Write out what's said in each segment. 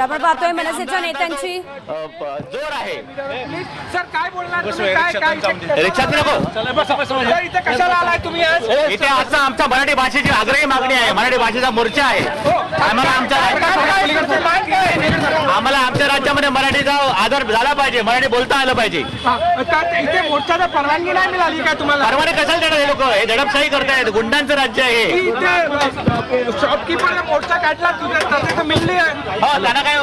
आपण पाहतोय मनसेच्या नेत्यांची जोर आहे. सर काय बोलणार तुम्ही? काय काय रिक्षात नको. कशाला आलाय तुम्ही आज? इथे आजचा आमच्या मराठी भाषेची आग्रही मागणी आहे. मराठी भाषेचा मोर्चा आहे. आम्हाला आमच्या? आम्हाला आमच्या राज्यामध्ये मराठीचा आदर झाला पाहिजे मराठी बोलता आलं पाहिजे. इथे मोर्चाला परवानगी नाही मिळाली का तुम्हाला? परवाने कशाला देणार हे लोक? हे दडपशाही करतायत गुंडांचं राज्य आहे हे. शॉपकीपर मोर्चा काढला तुझ्या मिळली आहे. हो त्यांना काय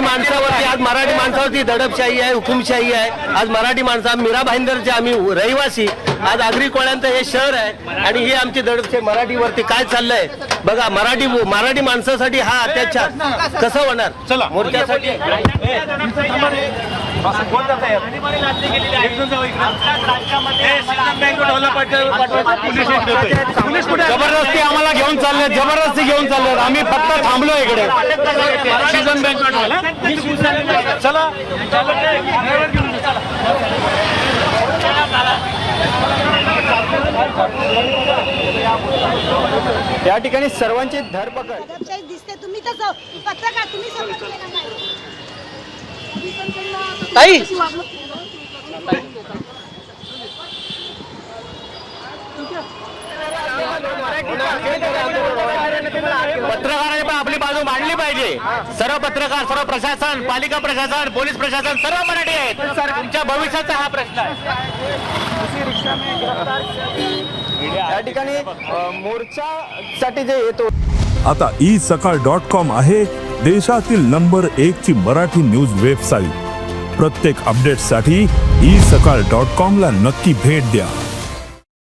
मराठी माणसावरती आज मराठी माणसावरती दडपशाही आहे हुकुमशाही आहे. आज मराठी माणसं मीरा भाईंदरचे आम्ही रहिवासी. आज आगरी कोळ्यांचं हे शहर आहे आणि ही आमची दडपशाही. मराठीवरती काय चाललंय? बघा मराठी मराठी माणसासाठी हा अत्याचार कसं होणार? चला. मोर्चासाठी? जबरदस्ती आम्हाला घेऊन चालले जबरदस्ती घेऊन चालले. आम्ही फक्त थांबलो इकडे. सीझन बँकवेट चला. या ठिकाणी सर्वांची धरपकड दिसते. तुम्ही तसं पत्रकार तुम्ही ताई. पत्रकारांनी पण आपली बाजू मांडली पाहिजे. सर्व पत्रकार सर्व प्रशासन पालिका प्रशासन पोलीस प्रशासन सर्व मराठी आहेत. तुमच्या भविष्याचा हा प्रश्न आहे. या ठिकाणी मोर्चा साठी जे येतो. आता ई सकाळ डॉट कॉम आहे देशातील नंबर एक ची मराठी न्यूज वेबसाईट प्रत्येक अपडेटसाठी ई सकाळ डॉट कॉम ला नक्की भेट द्या.